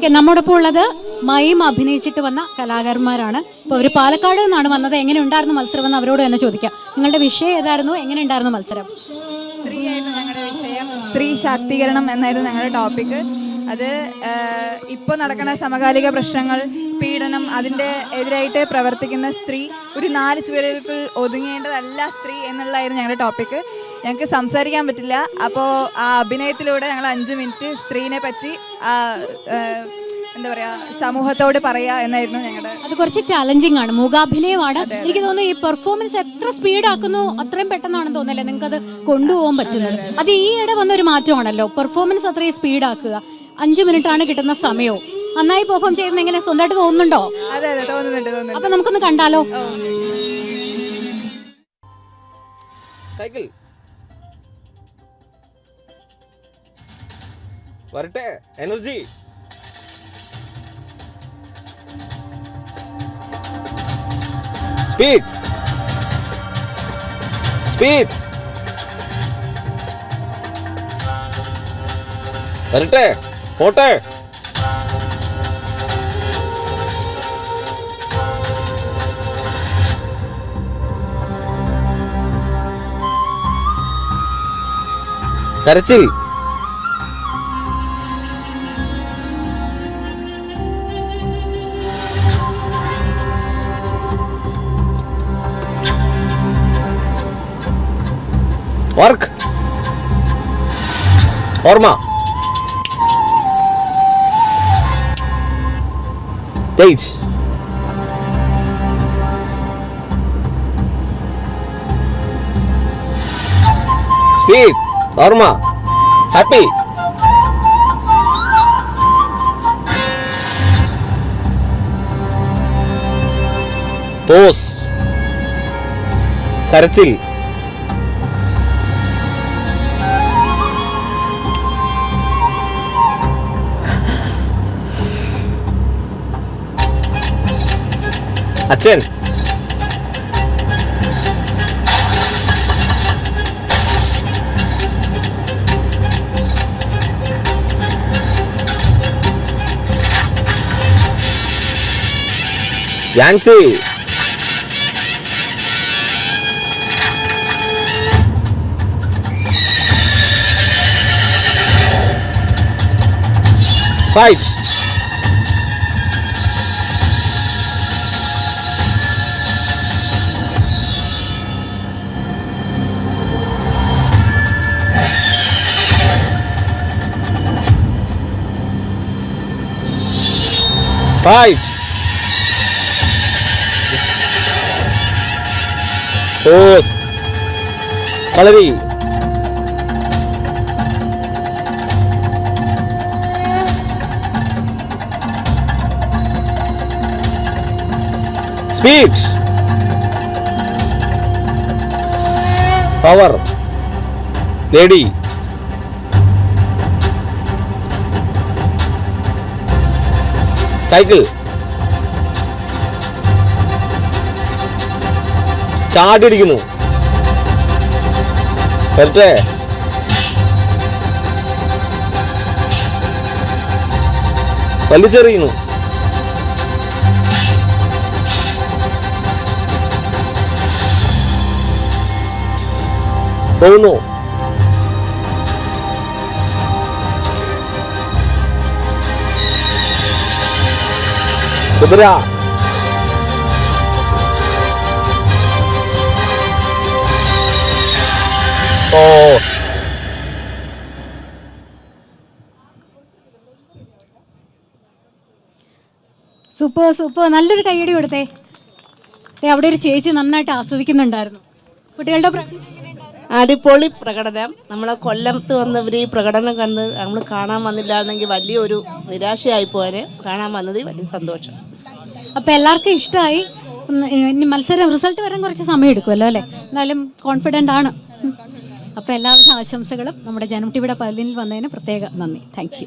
Okay നമ്മോടൊപ്പം ഉള്ളത് മയം അഭിനയിച്ചിട്ട് വന്ന കലാകാരന്മാരാണ്. അപ്പോൾ അവർ പാലക്കാട് നിന്നാണ് വന്നത്. എങ്ങനെ ഉണ്ടായിരുന്നു മത്സരം എന്ന് അവരോട് തന്നെ ചോദിക്കാം. നിങ്ങളുടെ വിഷയം ഏതായിരുന്നു? എങ്ങനെ ഉണ്ടായിരുന്നു മത്സരം സ്ത്രീ ശാക്തീകരണം എന്നായിരുന്നു ഞങ്ങളുടെ ടോപ്പിക്ക് അത് ഇപ്പോൾ നടക്കുന്ന സമകാലിക പ്രശ്നങ്ങൾ പീഡനം അതിന്റെ എതിരായിട്ട് പ്രവർത്തിക്കുന്ന സ്ത്രീ ഒരു നാല് ചുവരുകൾക്കുൾ ഒതുങ്ങേണ്ടതല്ല സ്ത്രീ എന്നുള്ളതായിരുന്നു ഞങ്ങളുടെ ടോപ്പിക്ക് ഞങ്ങൾക്ക് സംസാരിക്കാൻ പറ്റില്ല. അപ്പോൾ ആ അഭിനയത്തിലൂടെ ഞങ്ങൾ അഞ്ച് മിനിറ്റ് സ്ത്രീനെ പറ്റി എന്താ പറയാ സമൂഹത്തോട് പറയാ എന്നായിരുന്നു ഞങ്ങളുടെ അത് കുറച്ച് ചാലഞ്ചിങ് ആണ്. മൂകാഭിനയമാണ്. എനിക്ക് തോന്നുന്നു ഈ പെർഫോമൻസ് എത്ര സ്പീഡ് ആക്കുന്നു അത്രയും പെട്ടെന്നാണെന്ന് തോന്നുന്നില്ലേ. നിങ്ങൾക്ക് അത് കൊണ്ടുപോകാൻ പറ്റുന്നത്. അത് ഈയിടെ വന്ന ഒരു മാറ്റമാണല്ലോ. പെർഫോമൻസ് അത്രയും സ്പീഡ് ആക്കുക. അഞ്ചു മിനിറ്റ് ആണ് കിട്ടുന്ന സമയവും. നന്നായി പെർഫോം ചെയ്യുന്ന എങ്ങനെ? സ്വന്തമായിട്ട് തോന്നുന്നുണ്ടോ? അതെ അതെ തോന്നുന്നുണ്ട് തോന്നുന്നുണ്ട്. അപ്പൊ നമുക്കൊന്ന് കണ്ടാലോ? സൈക്കിൾ. വരട്ടെ എനർജി. സ്പീഡ്. സ്പീഡ്. വരട്ടെ. പോട്ടെ. കരച്ചിൽ. വർക്ക്. ഓർമ്മ തേജ് സ്പീഡ് ഓർമ്മ ഹാപ്പി പോസ് കരച്ചിൽ আছেন Jhansi fight five four Pallavi speed power lady cycle. ചാടിടിക്കുന്നു വരട്ടെ. വലിച്ചെറിയുന്നു. പോകുന്നു. കുതിര. ഓ. Super super. നല്ലൊരു കൈയടി കൊടുത്തേ. അവിടെ ഒരു ചേച്ചി നന്നായിട്ട് ആസ്വദിക്കുന്നുണ്ടായിരുന്നു. കുട്ടികളുടെ? അടിപൊളി പ്രകടനം. നമ്മളെ കൊല്ലത്ത് വന്നവർ ഈ പ്രകടനം കണ്ട് നമ്മൾ കാണാൻ വന്നില്ലായിരുന്നെങ്കിൽ വലിയൊരു നിരാശയായി പോകാൻ കാണാൻ വന്നത് വലിയ സന്തോഷം. അപ്പൊ എല്ലാവർക്കും ഇഷ്ടമായി. ഇനി മത്സരം റിസൾട്ട് വരാൻ കുറച്ച് സമയം എടുക്കുമല്ലോ അല്ലേ? എന്നാലും കോൺഫിഡന്റ് ആണ്. അപ്പോൾ അപ്പൊ എല്ലാവിധ ആശംസകളും നമ്മുടെ ജനം ടിവിയുടെ പല്ലിനിൽ വന്നതിന് പ്രത്യേക നന്ദി. താങ്ക്